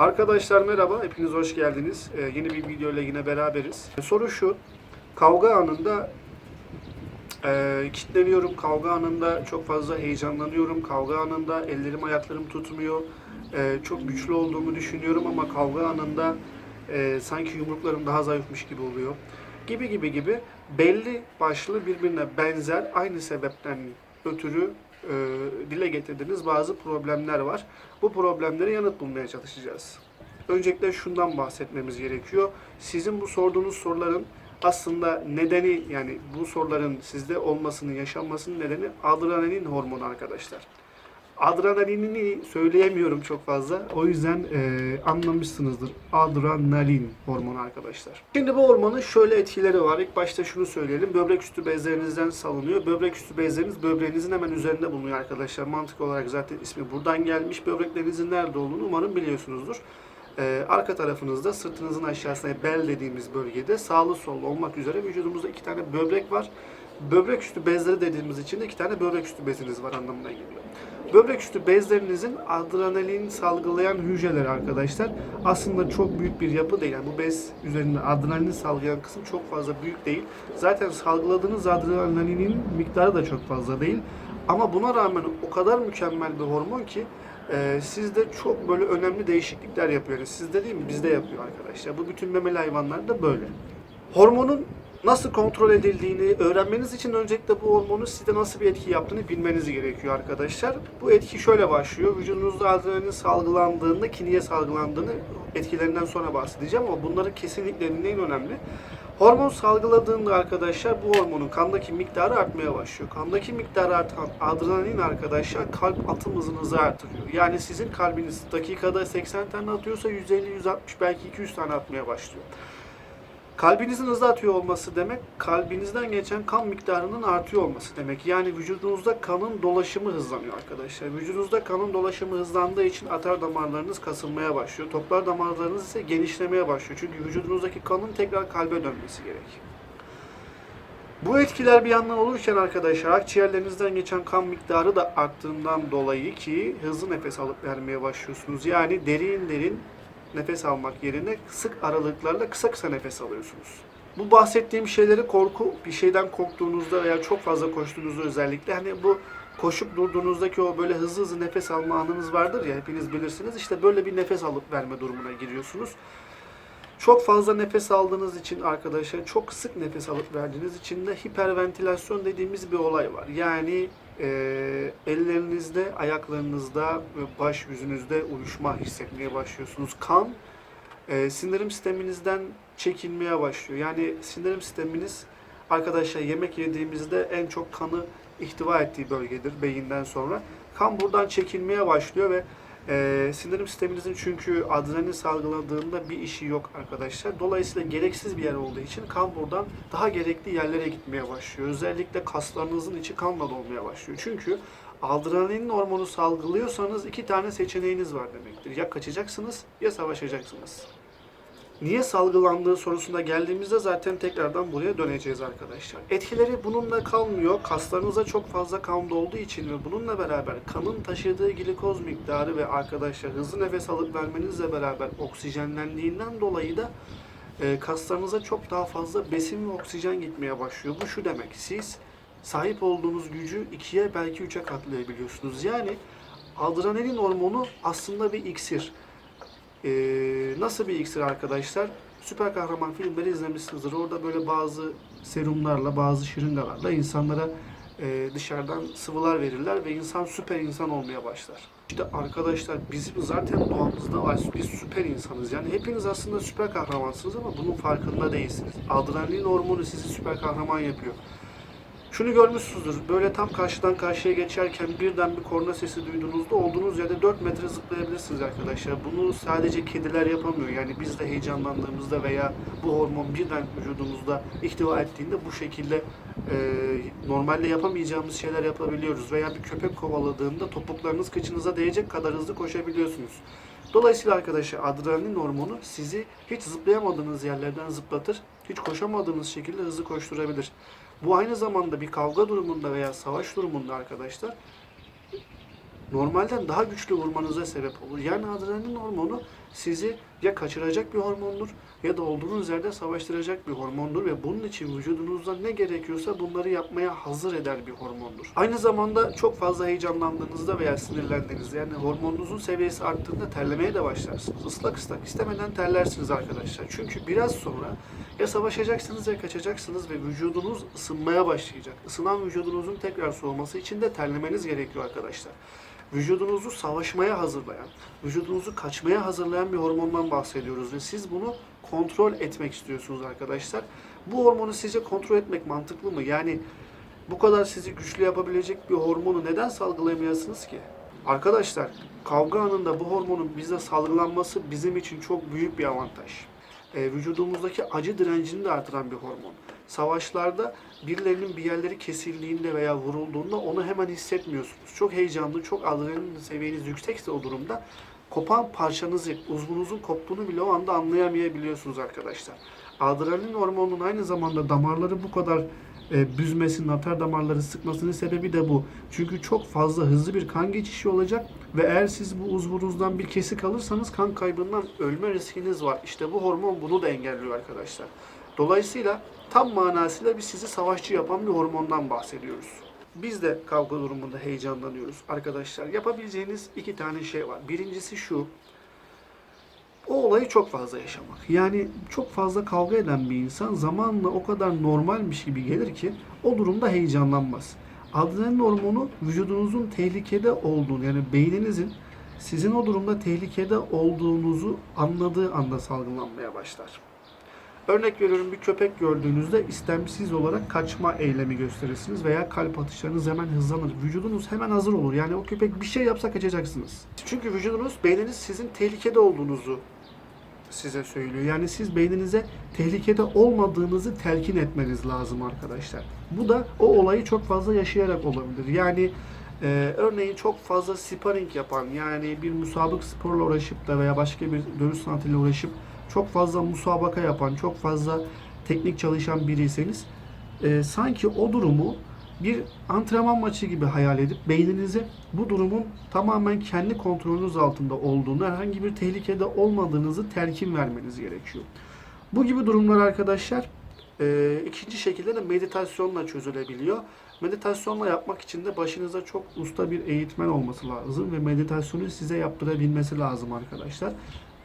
Arkadaşlar merhaba, hepiniz hoş geldiniz. Ee, yeni bir video ile yine beraberiz. Soru şu, kavga anında e, kitleniyorum, kavga anında çok fazla heyecanlanıyorum, kavga anında ellerim ayaklarım tutmuyor, E, çok güçlü olduğumu düşünüyorum ama kavga anında e, sanki yumruklarım daha zayıfmış gibi oluyor. Gibi gibi gibi belli başlı birbirine benzer aynı sebepten ötürü e, dile getirdiğiniz bazı problemler var. Bu problemlere yanıt bulmaya çalışacağız. Öncelikle şundan bahsetmemiz gerekiyor. Sizin bu sorduğunuz soruların aslında nedeni yani bu soruların sizde olmasının, yaşanmasının nedeni adrenalin hormonu arkadaşlar. Adrenalinini söyleyemiyorum çok fazla. O yüzden e, anlamışsınızdır. Adrenalin hormonu arkadaşlar. Şimdi bu hormonun şöyle etkileri var. İlk başta şunu söyleyelim. Böbrek üstü bezlerinizden salınıyor. Böbrek üstü bezleriniz böbreğinizin hemen üzerinde bulunuyor arkadaşlar. Mantık olarak zaten ismi buradan gelmiş. Böbreklerinizin nerede olduğunu umarım biliyorsunuzdur. Ee, arka tarafınızda sırtınızın aşağısına bel dediğimiz bölgede sağlı sollu olmak üzere vücudumuzda iki tane böbrek var. Böbrek üstü bezleri dediğimiz için de iki tane böbrek üstü beziniz var anlamına geliyor. Böbrek üstü bezlerinizin adrenalin salgılayan hücreleri arkadaşlar aslında çok büyük bir yapı değil. Yani bu bez üzerinde adrenalin salgılayan kısım çok fazla büyük değil. Zaten salgıladığınız adrenalinin miktarı da çok fazla değil. Ama buna rağmen o kadar mükemmel bir hormon ki e, sizde çok böyle önemli değişiklikler yapıyor. Yani sizde değil mi? Bizde yapıyor arkadaşlar. Bu bütün memeli hayvanlarda böyle. Hormonun nasıl kontrol edildiğini öğrenmeniz için öncelikle bu hormonun sizde nasıl bir etki yaptığını bilmeniz gerekiyor arkadaşlar. Bu etki şöyle başlıyor. Vücudunuzda adrenalin salgılandığında ki niye salgılandığını etkilerinden sonra bahsedeceğim ama bunların kesinlikle en önemli. Hormon salgıladığında arkadaşlar bu hormonun kandaki miktarı artmaya başlıyor. Kandaki miktarı artan adrenalin arkadaşlar kalp atım hızınızı artırıyor. Yani sizin kalbiniz dakikada 80 tane atıyorsa 150-160 belki 200 tane atmaya başlıyor. Kalbinizin hızlı atıyor olması demek, kalbinizden geçen kan miktarının artıyor olması demek. Yani vücudunuzda kanın dolaşımı hızlanıyor arkadaşlar. Vücudunuzda kanın dolaşımı hızlandığı için atar damarlarınız kasılmaya başlıyor. Toplar damarlarınız ise genişlemeye başlıyor. Çünkü vücudunuzdaki kanın tekrar kalbe dönmesi gerek. Bu etkiler bir yandan olurken arkadaşlar akciğerlerinizden geçen kan miktarı da arttığından dolayı ki hızlı nefes alıp vermeye başlıyorsunuz. Yani derin derin nefes almak yerine sık aralıklarla kısa kısa nefes alıyorsunuz. Bu bahsettiğim şeyleri korku, bir şeyden korktuğunuzda veya çok fazla koştuğunuzda özellikle hani bu koşup durduğunuzdaki o böyle hızlı hızlı nefes alma anınız vardır ya hepiniz bilirsiniz. İşte böyle bir nefes alıp verme durumuna giriyorsunuz. Çok fazla nefes aldığınız için arkadaşlar çok sık nefes alıp verdiğiniz için de hiperventilasyon dediğimiz bir olay var. Yani e, ellerinizde, ayaklarınızda baş yüzünüzde uyuşma hissetmeye başlıyorsunuz. Kan e, sindirim sisteminizden çekilmeye başlıyor. Yani sindirim sisteminiz arkadaşlar yemek yediğimizde en çok kanı ihtiva ettiği bölgedir beyinden sonra. Kan buradan çekilmeye başlıyor ve e, sindirim sisteminizin çünkü adrenalin salgıladığında bir işi yok arkadaşlar. Dolayısıyla gereksiz bir yer olduğu için kan buradan daha gerekli yerlere gitmeye başlıyor. Özellikle kaslarınızın içi kanla dolmaya başlıyor. Çünkü adrenalin hormonu salgılıyorsanız iki tane seçeneğiniz var demektir. Ya kaçacaksınız ya savaşacaksınız. Niye salgılandığı sorusuna geldiğimizde zaten tekrardan buraya döneceğiz arkadaşlar. Etkileri bununla kalmıyor. Kaslarınıza çok fazla kan dolduğu için ve bununla beraber kanın taşıdığı glikoz miktarı ve arkadaşlar hızlı nefes alıp vermenizle beraber oksijenlendiğinden dolayı da e, kaslarınıza çok daha fazla besin ve oksijen gitmeye başlıyor. Bu şu demek. Siz sahip olduğunuz gücü ikiye belki üçe katlayabiliyorsunuz. Yani adrenalin hormonu aslında bir iksir. Ee, nasıl bir iksir arkadaşlar? Süper kahraman filmleri izlemişsinizdir. Orada böyle bazı serumlarla, bazı şırıngalarla insanlara e, dışarıdan sıvılar verirler ve insan süper insan olmaya başlar. İşte arkadaşlar bizim zaten doğamızda var. Biz süper insanız. Yani hepiniz aslında süper kahramansınız ama bunun farkında değilsiniz. Adrenalin hormonu sizi süper kahraman yapıyor. Şunu görmüşsünüzdür. Böyle tam karşıdan karşıya geçerken birden bir korna sesi duyduğunuzda olduğunuz yerde 4 metre zıplayabilirsiniz arkadaşlar. Bunu sadece kediler yapamıyor. Yani biz de heyecanlandığımızda veya bu hormon birden vücudumuzda ihtiva ettiğinde bu şekilde e, normalde yapamayacağımız şeyler yapabiliyoruz. Veya bir köpek kovaladığında topuklarınız kıçınıza değecek kadar hızlı koşabiliyorsunuz. Dolayısıyla arkadaşlar adrenalin hormonu sizi hiç zıplayamadığınız yerlerden zıplatır. Hiç koşamadığınız şekilde hızlı koşturabilir. Bu aynı zamanda bir kavga durumunda veya savaş durumunda arkadaşlar normalden daha güçlü vurmanıza sebep olur. Yani adrenalin hormonu sizi ya kaçıracak bir hormondur ya da olduğunuz yerde savaştıracak bir hormondur ve bunun için vücudunuzdan ne gerekiyorsa bunları yapmaya hazır eder bir hormondur. Aynı zamanda çok fazla heyecanlandığınızda veya sinirlendiğinizde yani hormonunuzun seviyesi arttığında terlemeye de başlarsınız. Islak ıslak istemeden terlersiniz arkadaşlar. Çünkü biraz sonra ya savaşacaksınız ya kaçacaksınız ve vücudunuz ısınmaya başlayacak. Isınan vücudunuzun tekrar soğuması için de terlemeniz gerekiyor arkadaşlar. Vücudunuzu savaşmaya hazırlayan, vücudunuzu kaçmaya hazırlayan bir hormondan bahsediyoruz ve siz bunu kontrol etmek istiyorsunuz arkadaşlar. Bu hormonu sizce kontrol etmek mantıklı mı? Yani bu kadar sizi güçlü yapabilecek bir hormonu neden salgılayamayasınız ki? Arkadaşlar kavga anında bu hormonun bizde salgılanması bizim için çok büyük bir avantaj. E, vücudumuzdaki acı direncini de artıran bir hormon. Savaşlarda birilerinin bir yerleri kesildiğinde veya vurulduğunda onu hemen hissetmiyorsunuz. Çok heyecanlı, çok adrenalin seviyeniz yüksekse o durumda kopan parçanızı, uzvunuzun koptuğunu bile o anda anlayamayabiliyorsunuz arkadaşlar. Adrenalin hormonunun aynı zamanda damarları bu kadar e, büzmesinin, atar damarları sıkmasının sebebi de bu. Çünkü çok fazla hızlı bir kan geçişi olacak ve eğer siz bu uzvunuzdan bir kesik alırsanız kan kaybından ölme riskiniz var. İşte bu hormon bunu da engelliyor arkadaşlar. Dolayısıyla tam manasıyla bir sizi savaşçı yapan bir hormondan bahsediyoruz. Biz de kavga durumunda heyecanlanıyoruz arkadaşlar. Yapabileceğiniz iki tane şey var. Birincisi şu. O olayı çok fazla yaşamak. Yani çok fazla kavga eden bir insan zamanla o kadar normalmiş gibi gelir ki o durumda heyecanlanmaz. Adrenalin hormonu vücudunuzun tehlikede olduğunu yani beyninizin sizin o durumda tehlikede olduğunuzu anladığı anda salgılanmaya başlar. Örnek veriyorum bir köpek gördüğünüzde istemsiz olarak kaçma eylemi gösterirsiniz veya kalp atışlarınız hemen hızlanır. Vücudunuz hemen hazır olur. Yani o köpek bir şey yapsa kaçacaksınız. Çünkü vücudunuz, beyniniz sizin tehlikede olduğunuzu size söylüyor. Yani siz beyninize tehlikede olmadığınızı telkin etmeniz lazım arkadaşlar. Bu da o olayı çok fazla yaşayarak olabilir. Yani e, örneğin çok fazla sparring yapan yani bir musabık sporla uğraşıp da veya başka bir dövüş sanatıyla uğraşıp çok fazla musabaka yapan, çok fazla teknik çalışan biriyseniz e, sanki o durumu bir antrenman maçı gibi hayal edip beyninize bu durumun tamamen kendi kontrolünüz altında olduğunu, herhangi bir tehlikede olmadığınızı telkin vermeniz gerekiyor. Bu gibi durumlar arkadaşlar e, ikinci şekilde de meditasyonla çözülebiliyor. Meditasyonla yapmak için de başınıza çok usta bir eğitmen olması lazım ve meditasyonu size yaptırabilmesi lazım arkadaşlar.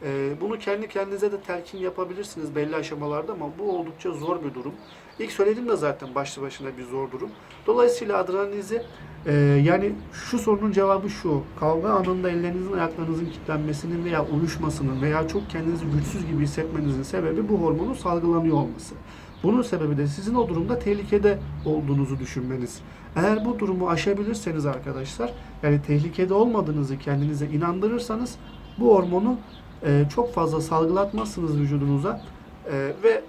Ee, bunu kendi kendinize de telkin yapabilirsiniz belli aşamalarda ama bu oldukça zor bir durum. İlk söylediğim de zaten başlı başına bir zor durum. Dolayısıyla adrenalinizi e, yani şu sorunun cevabı şu. Kavga anında ellerinizin ayaklarınızın kilitlenmesinin veya uyuşmasının veya çok kendinizi güçsüz gibi hissetmenizin sebebi bu hormonun salgılanıyor olması. Bunun sebebi de sizin o durumda tehlikede olduğunuzu düşünmeniz. Eğer bu durumu aşabilirseniz arkadaşlar, yani tehlikede olmadığınızı kendinize inandırırsanız bu hormonu e, çok fazla salgılatmazsınız vücudunuza E, ve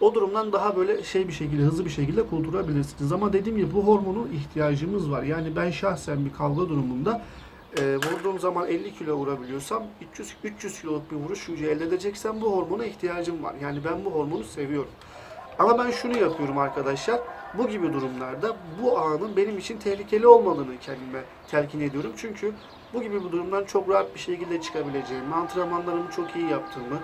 o durumdan daha böyle şey bir şekilde, hızlı bir şekilde kurtulabilirsiniz. Ama dediğim gibi bu hormonun ihtiyacımız var. Yani ben şahsen bir kavga durumunda e, vurduğum zaman 50 kilo vurabiliyorsam 300 300 kiloluk bir vuruş gücü elde edeceksem bu hormona ihtiyacım var. Yani ben bu hormonu seviyorum. Ama ben şunu yapıyorum arkadaşlar. Bu gibi durumlarda bu anın benim için tehlikeli olmadığını kendime telkin ediyorum. Çünkü bu gibi bir durumdan çok rahat bir şekilde çıkabileceğimi, antrenmanlarımı çok iyi yaptığımı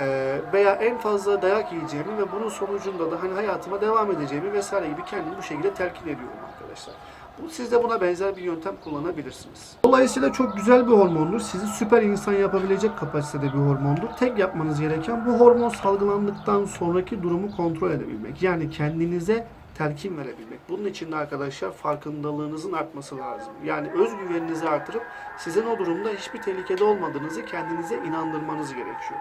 eee, veya en fazla dayak yiyeceğimi ve bunun sonucunda da hani hayatıma devam edeceğimi vesaire gibi kendimi bu şekilde telkin ediyorum arkadaşlar. Bu, siz de buna benzer bir yöntem kullanabilirsiniz. Dolayısıyla çok güzel bir hormondur. Sizi süper insan yapabilecek kapasitede bir hormondur. Tek yapmanız gereken bu hormon salgılandıktan sonraki durumu kontrol edebilmek. Yani kendinize telkin verebilmek. Bunun için de arkadaşlar farkındalığınızın artması lazım. Yani özgüveninizi artırıp sizin o durumda hiçbir tehlikede olmadığınızı kendinize inandırmanız gerekiyor.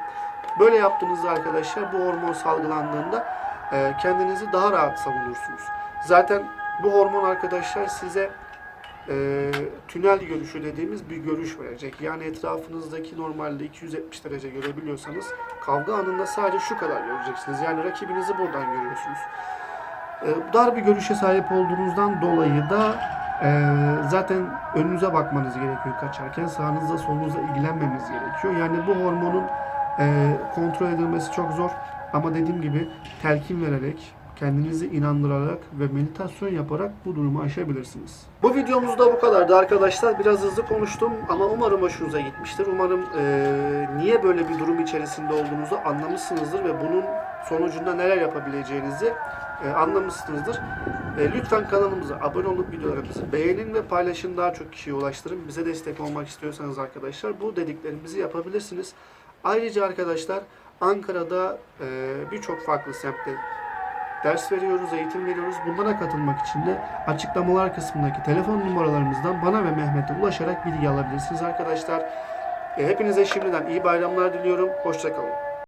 Böyle yaptığınızda arkadaşlar bu hormon salgılandığında e, kendinizi daha rahat savunursunuz. Zaten bu hormon arkadaşlar size e, tünel görüşü dediğimiz bir görüş verecek. Yani etrafınızdaki normalde 270 derece görebiliyorsanız kavga anında sadece şu kadar göreceksiniz. Yani rakibinizi buradan görüyorsunuz. E, dar bir görüşe sahip olduğunuzdan dolayı da e, zaten önünüze bakmanız gerekiyor kaçarken. Sağınızda solunuza ilgilenmemiz gerekiyor. Yani bu hormonun e, kontrol edilmesi çok zor. Ama dediğim gibi telkin vererek, kendinizi inandırarak ve meditasyon yaparak bu durumu aşabilirsiniz. Bu videomuzda bu kadardı arkadaşlar. Biraz hızlı konuştum ama umarım hoşunuza gitmiştir. Umarım eee, niye böyle bir durum içerisinde olduğunuzu anlamışsınızdır ve bunun sonucunda neler yapabileceğinizi eee, anlamışsınızdır. E, lütfen kanalımıza abone olup videolarımızı beğenin ve paylaşın daha çok kişiye ulaştırın. Bize destek olmak istiyorsanız arkadaşlar bu dediklerimizi yapabilirsiniz. Ayrıca arkadaşlar Ankara'da e, birçok farklı semtte ders veriyoruz, eğitim veriyoruz. Bunlara katılmak için de açıklamalar kısmındaki telefon numaralarımızdan bana ve Mehmet'e ulaşarak bilgi alabilirsiniz arkadaşlar. E, hepinize şimdiden iyi bayramlar diliyorum. Hoşçakalın.